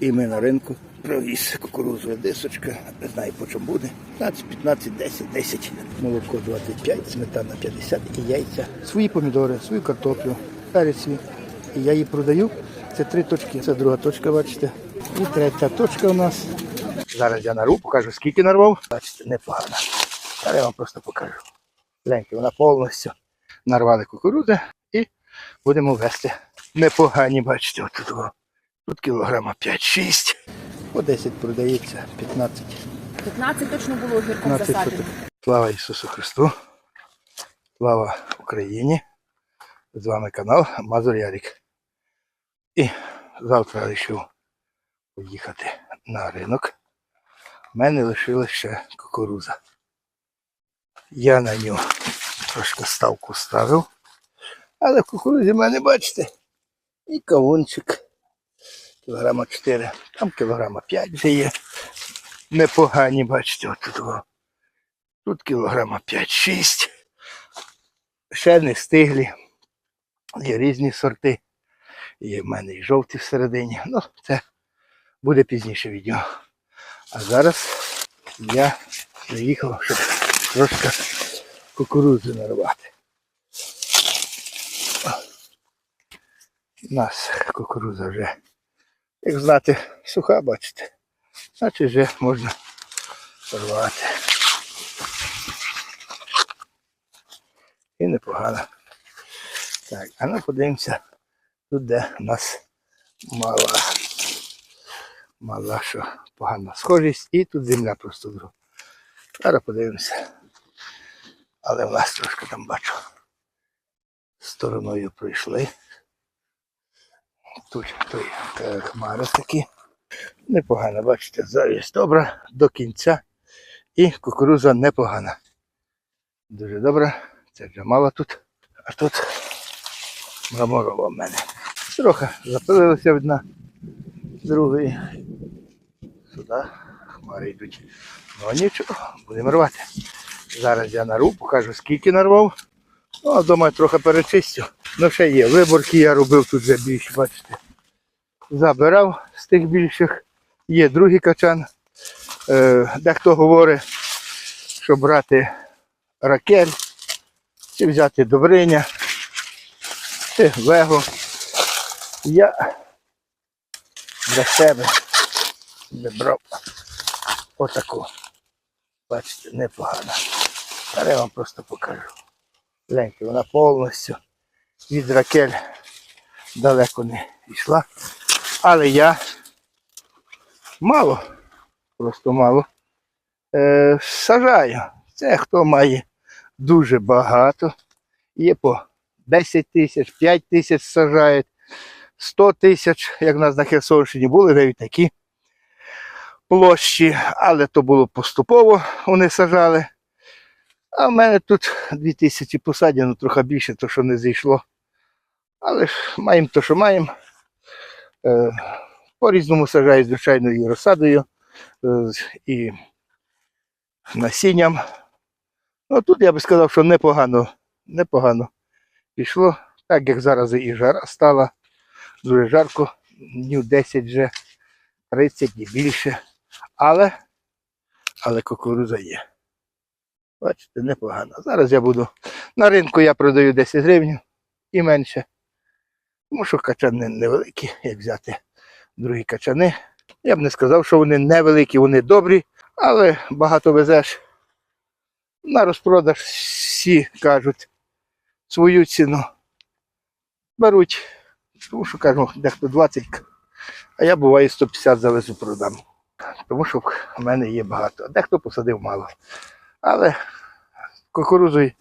І ми на ринку привіз кукурузу дисочка, не знаю по чому буде. 15, 15, 10, 10. Молоко 25, сметана 50 і яйця. Свої помідори, свою картоплю, перець. І я її продаю. Це три точки. Це друга точка, бачите. І третя точка у нас. Зараз я нарву, покажу, скільки нарвав. Бачите, непогано. Зараз я вам просто покажу. Гляньте, вона повністю нарвали кукурузи і будемо вести. Непогані, бачите, отут. Тут кілограма 5-6. По 10 продається, 15. 15 точно було огірком засаджено. Слава Ісусу Христу. Слава Україні. З вами канал Мазур Ярік. І завтра вирішив поїхати на ринок. У мене лишилась ще кукуруза. Я на нього трошки ставку ставив. Але в кукурузі в мене, бачите, і кавунчик. Кілограма 4, там кілограма 5 вже є. Непогані, бачите, отут. Тут кілограма 5-6. Ще не стиглі. Є різні сорти. Є в мене і жовті всередині. Ну, це буде пізніше відео. А зараз я приїхав, щоб трошки кукурудзи нарвати. У нас кукурудза вже, як знати, суха, бачите. Значить вже можна рвати. І непогано. Так, а ну подивимося, тут де у нас мала, мала що погана схожість, і тут земля просто друга. Зараз подивимося. Але в нас трошки там бачу. Стороною пройшли. Тут той, е, хмари такі. Непогано, бачите, завість добра до кінця. І кукуруза непогана. Дуже добра. Це вже мало тут. А тут мраморова в мене. Трохи запилилося одна другої. Сюди хмари йдуть. Ну нічого, будемо рвати. Зараз я нарву, покажу скільки нарвав. Ну, а вдома трохи перечистю. Ну ще є. Виборки я робив тут вже більше, бачите. Забирав з тих більших. Є другий качан. Е, дехто говорить, що брати ракель, чи взяти добриня, чи вего. Я для себе вибрав отаку. Бачите, непогано. Зараз я вам просто покажу. Гляньте, вона повністю від ракель далеко не йшла. Але я мало, просто мало е, сажаю. Це хто має дуже багато. Є по 10 тисяч, 5 тисяч сажають, 100 тисяч, як в нас на Херсонщині були навіть такі площі, але то було поступово, вони сажали. А в мене тут 2 тисячі посадено, трохи більше, то що не зійшло. Але ж маємо то, що маємо. Е, по-різному сажають, звичайно, і розсадою, е, і насінням. Ну тут я би сказав, що непогано, непогано пішло. Так як зараз і жара стала, дуже жарко, днів 10 вже, 30 і більше. Але, але кукуруза є. Бачите, непогано. Зараз я буду. На ринку я продаю 10 гривень і менше. Тому що качани невеликі, як взяти другі качани. Я б не сказав, що вони невеликі, вони добрі, але багато везеш. На розпродаж всі кажуть свою ціну. Беруть, тому що кажу, дехто 20, а я буває 150 завезу продам. Тому що в мене є багато. А Дехто посадив мало. Але кукурузою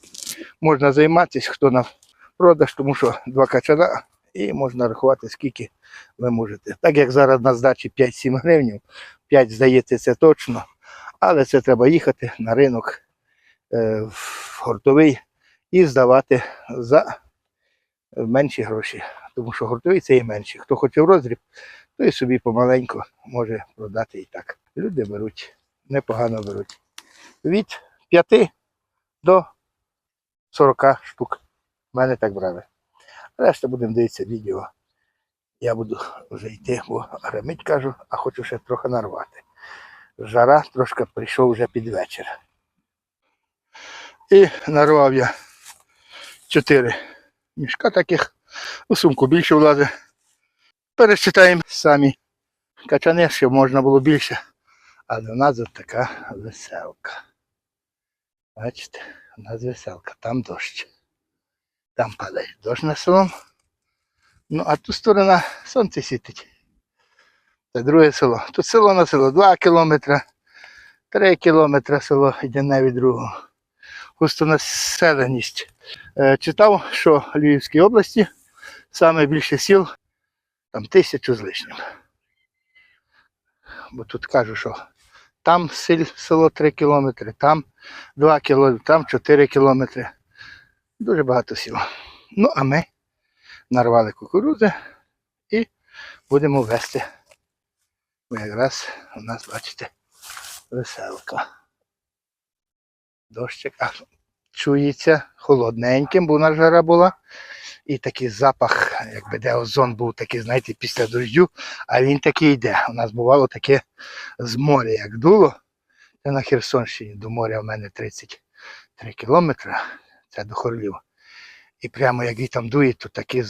можна займатися, хто на продаж, тому що два качана і можна рахувати, скільки ви можете. Так як зараз на здачі 5-7 гривень, 5 здається, це точно. Але це треба їхати на ринок е, в гуртовий і здавати за менші гроші. Тому що гуртовий це і менші. Хто хоче в роздріб, той собі помаленьку може продати і так. Люди беруть, непогано беруть. Від 5 до 40 штук. У мене так брали. Решта будемо дивитися відео Я буду вже йти, бо гремить кажу, а хочу ще трохи нарвати. Жара трошки прийшов вже під вечір. І нарвав я чотири мішка таких. У сумку більше влазить. Пересчитаємо самі качани, щоб можна було більше. Але у нас от така веселка. Бачите, у нас веселка, там дощ. Там падає дощ на селом. Ну, а ту сторона сонце світить. Це друге село. Тут село на село 2 кілометри, 3 кілометри село йде від другого. Густонаселеність. Е, Читав, що в Львівській області саме більше сіл там тисячу з лишнім. Бо тут кажуть, що там село 3 кілометри, там 2 кілометри, там 4 кілометри. Дуже багато сіл. Ну, а ми нарвали кукурудзи і будемо вести. Бо якраз у нас, бачите, веселка. Дощик чується холодненьким, бо у нас жара була. І такий запах, якби де озон був такий, знаєте, після дощу, а він такий йде. У нас бувало таке з моря, як дуло. Це на Херсонщині до моря в мене 33 кілометри, це до Хорлів. І прямо як він там дує, то такий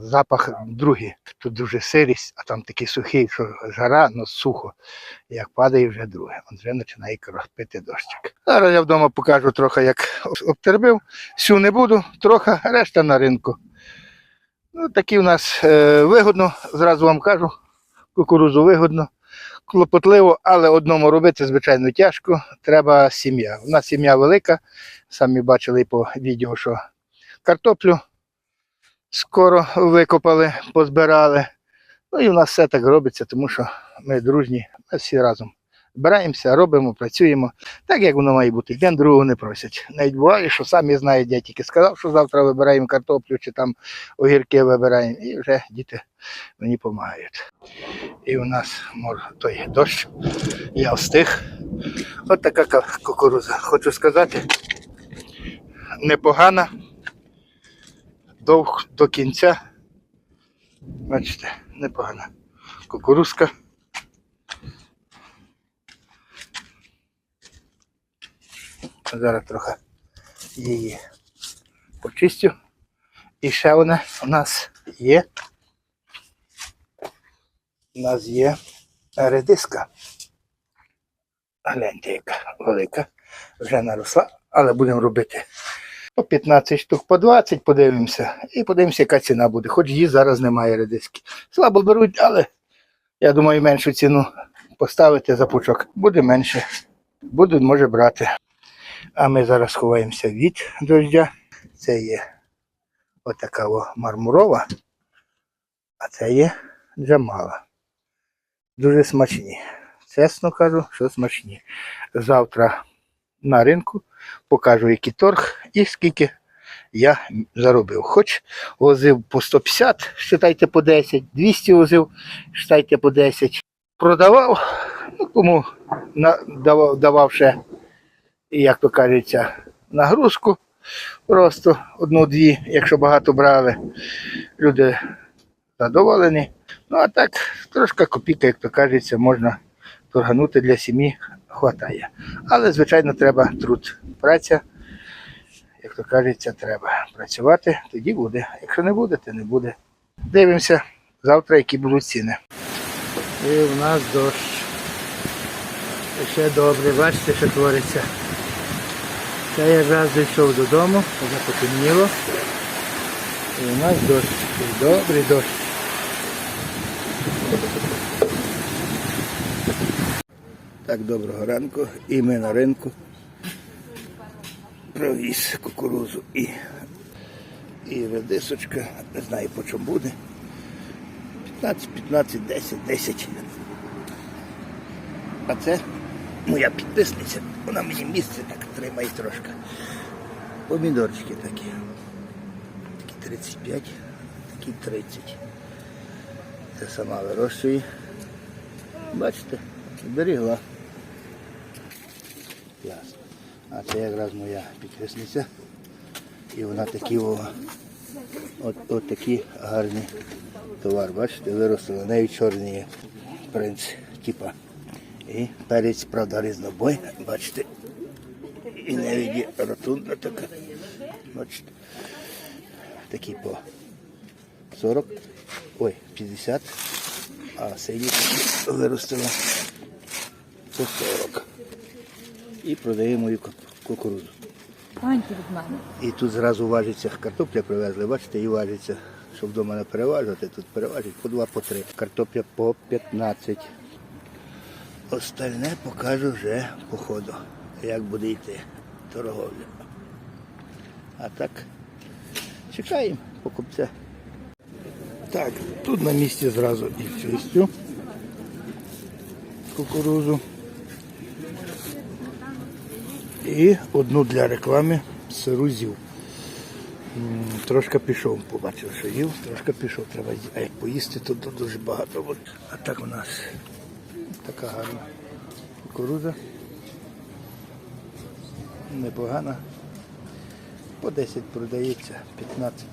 запах другий. Тут дуже сирість, а там такий сухий, що жара, але сухо. Як падає вже друге, от вже починає крохпити дощик. Зараз я вдома покажу трохи, як обтербив. Всю не буду, трохи, решта на ринку. Ну, такі у нас е, вигодно, зразу вам кажу, кукурузу вигодно, клопотливо, але одному робити, звичайно, тяжко. Треба сім'я. У нас сім'я велика. Самі бачили по відео, що картоплю скоро викопали, позбирали. Ну і у нас все так робиться, тому що ми дружні, ми всі разом збираємося, робимо, працюємо. Так як воно має бути. Один другого не просять. Навіть буває, що самі знають, я тільки сказав, що завтра вибираємо картоплю чи там огірки вибираємо. І вже діти мені допомагають. І у нас мор, той дощ. Я встиг. От така кукуруза. Хочу сказати, непогана. Довг до кінця. Бачите, непогана кукурузка. Зараз трохи її почистю. І ще вона у нас є. У нас є редиска. Гляньте, яка велика. Вже наросла, але будемо робити по 15 штук, по 20 подивимося. І подивимося, яка ціна буде. Хоч її зараз немає редиски. Слабо беруть, але я думаю, меншу ціну поставити за пучок. Буде менше. Будуть, може брати. А ми зараз ховаємося від дождя. Це є отака о мармурова, а це є джамала. Дуже смачні. Чесно кажу, що смачні. Завтра на ринку покажу, який торг і скільки я заробив. Хоч возив по 150, считайте по 10, 200 возив, считайте по 10. Продавав, ну кому давав, давав ще, як то кажеться, нагрузку. Просто одну-дві, якщо багато брали, люди задоволені. Ну а так, трошки копійка, як то кажеться, можна торганути для сім'ї, хватає. Але, звичайно, треба труд. Праця, як то кажеться, треба працювати, тоді буде. Якщо не буде, то не буде. Дивимося завтра, які будуть ціни. І в нас дощ. Ще добре, бачите, що твориться. Я якраз зайшов додому, вже потемніло. І у нас дощ. Добрий дощ. Так, доброго ранку. І ми на ринку. Провіз кукурузу і, і редисочка. Не знаю по чому буде. 15, 15, 10, 10. А це моя підписниця. Вона мені місце так тримає трошки. Помідорчики такі. Такі 35, такі 30. Це сама вирощує. Бачите, берегла. Ясно. А це якраз моя підписниця. І вона такі о, От, от такі гарні товар, бачите, виросли, навіть чорний є принц, типа. І перець, правда, різнобой, бачите. І навіть є ротунда така. Бачите. Такі по 40, ой, 50, а сині такі виростили по 40. І продаємо її ку- кукурудзу. І тут зразу важиться картопля привезли, бачите, і важиться, щоб вдома не переважувати, тут переважать по 2 по 3. Картопля по 15. Остальне покажу вже по ходу, як буде йти торговля. А так, чекаємо покупця. Так, тут на місці зразу і чистю кукурузу. І одну для реклами сиру зів. Трошки пішов, побачив, що їв, трошки пішов, треба. А як поїсти, то дуже багато. А так у нас така гарна кукурудза. Непогана. По 10 продається, 15.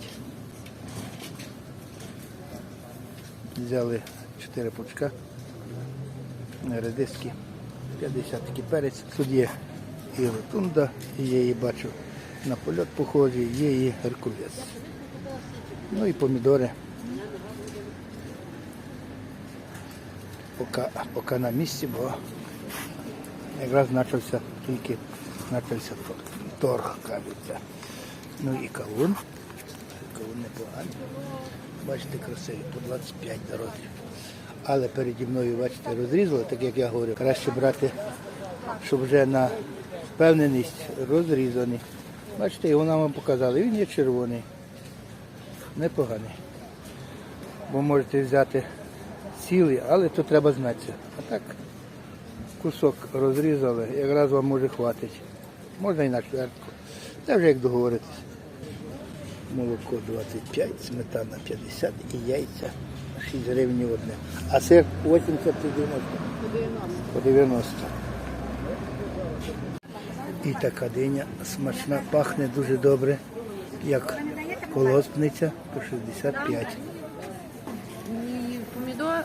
Взяли 4 пучка. Редиски. 50 такий. Тут є і ротунда, я її бачу на польот похожий, є і геркулес. Ну і помідори. Поки, поки на місці, бо якраз почався тільки почався торг, кажеться. Ну і кавун. Кавун непоганий. Бачите, красивий, по 25 дорозі. Але переді мною, бачите, розрізали, так як я говорю, краще брати, щоб вже на впевненість розрізаний. Бачите, і вона вам показала, він є червоний, непоганий. Бо можете взяти цілий, але то треба знатися. А так кусок розрізали, якраз вам може хватить. Можна і на чвертку. Це вже як договоритись. Молоко 25, сметана 50 і яйця 6 гривень одне. А сир 80 чи 90? По 90. І така диня смачна, пахне дуже добре, як колоспниця по 65.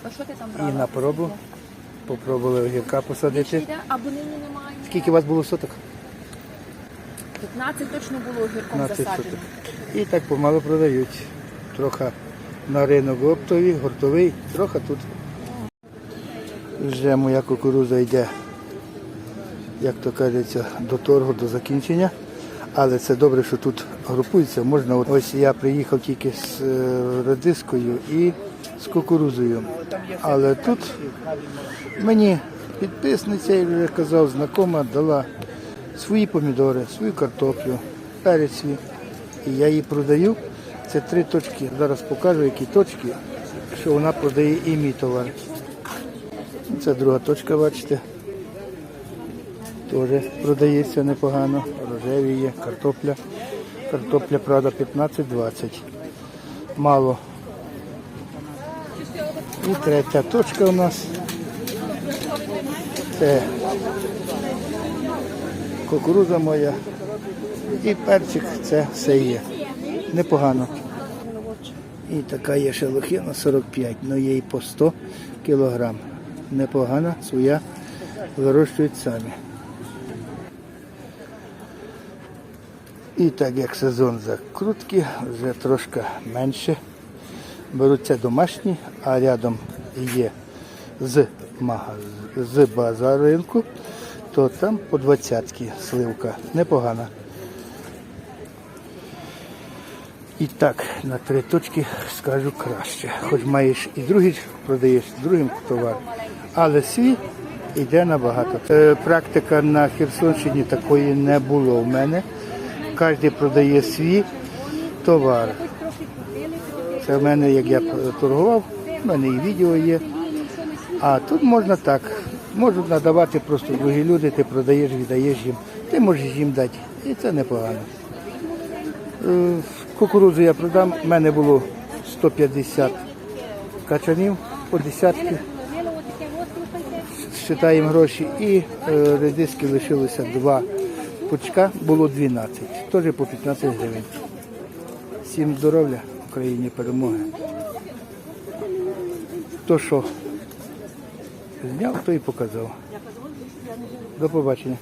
І що ти там І на пробу попробували огірка посадити. Йде, немає. Скільки у вас було соток? 15 точно було огірком 15 засаджено. соток. І так помало продають. Трохи на ринок оптовий, гуртовий, трохи тут. Вже моя кукуруза йде, як то кажеться, до торгу, до закінчення. Але це добре, що тут групується. Можна, ось я приїхав тільки з е, редискою і з кукурузою. Але тут мені підписниця, я казав, знакома дала свої помідори, свою картоплю, перець. І я її продаю. Це три точки. Зараз покажу, які точки, що вона продає і мій товар. Це друга точка, бачите. Теж продається непогано. Рожеві є, картопля. Картопля, правда, 15-20. Мало. І третя точка у нас. Це кукуруза моя. І перчик це все є. Непогано. І така є шелухина 45, ну є і по 100 кілограм. Непогана, своя вирощують самі. І так як сезон закрутки, вже трошки менше. Беруться домашні, а рядом є з, магаз... з базару ринку, то там по 20 сливка. Непогана. І так, на три точки скажу краще. Хоч маєш і другий продаєш другим товар, але свій йде набагато. Е, практика на Херсонщині такої не було в мене. Кожен продає свій товар. Це в мене, як я торгував, в мене і відео є. А тут можна так. Можуть надавати просто другі люди, ти продаєш, віддаєш їм, ти можеш їм дати. І це непогано. Е, Кукурудзу я продам. У мене було 150 качанів по десятки. Считаємо гроші. І е, редиски лишилося два пучка, було 12. Теж по 15 гривень. Всім здоров'я, Україні перемоги. То що? Зняв, то і показав. До побачення.